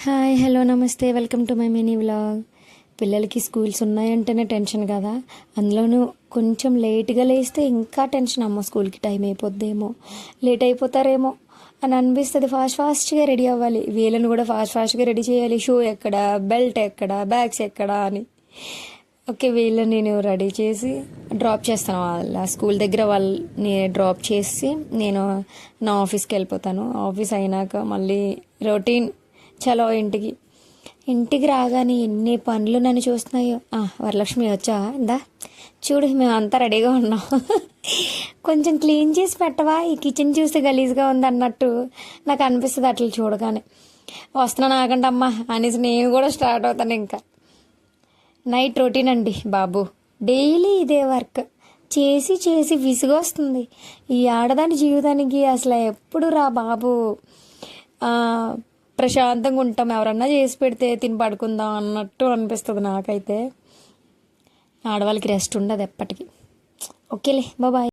Hi hello నమస్తే. Welcome to my mini vlog. పిల్లలకి schools ఉన్నాయంటేనే టెన్షన్ కదా. అందులోనూ కొంచెం లేట్గా లేస్తే ఇంకా టెన్షన్. అమ్మ స్కూల్కి టైం అయిపోద్దేమో. లేట్ అయిపోతారేమో అని అనిపిస్తుంది. ఫాస్ట్ ఫాస్ట్గా రెడీ అవ్వాలి. వీళ్ళని కూడా ఫాస్ట్ ఫాస్ట్గా రెడీ చేయాలి. షూ ఎక్కడ? బెల్ట్ ఎక్కడ? బ్యాగ్స్ ఎక్కడ అని. ఓకే వీళ్ళని నేను రెడీ చేసి డ్రాప్ చేస్తాను. వాళ్ళ స్కూల్ దగ్గర వాళ్ళని డ్రాప్ చేసి నేను నా ఆఫీస్కి వెళ్ళిపోతాను. ఆఫీస్ అయినాక మళ్ళీ రొటీన్ చలో ఇంటికి. ఇంటికి రాగానే ఎన్ని పనులు నన్ను చూస్తున్నాయో. ఆ, వరలక్ష్మి వచ్చా? ఇందా? చూడు మేము అంతా రెడీగా ఉన్నాం. కొంచెం క్లీన్ చేసి పెట్టవా? ఈ కిచెన్ చూస్తే గలీజ్గా ఉంది అన్నట్టు నాకు అనిపిస్తుంది అట్లా చూడగానే. వస్తున్నాను ఆగండి అమ్మా అనేసి నేను కూడా స్టార్ట్ అవుతాను ఇంకా. నైట్ రొటీన్ అండి బాబు. డైలీ ఇదే వర్క్. చేసి చేసి విసుగొస్తుంది. ఈ ఆడదాని జీవితానికి అసలు ఎప్పుడు రా బాబు? ప్రశాంతంగా ఉంటాం. ఎవరన్నా చేసి పెడితే తిని పడుకుందాం అన్నట్టు అనిపిస్తుంది నాకైతే. ఆడవాళ్ళకి రెస్ట్ ఉండదు ఎప్పటికీ. ఓకేలే బాబాయ్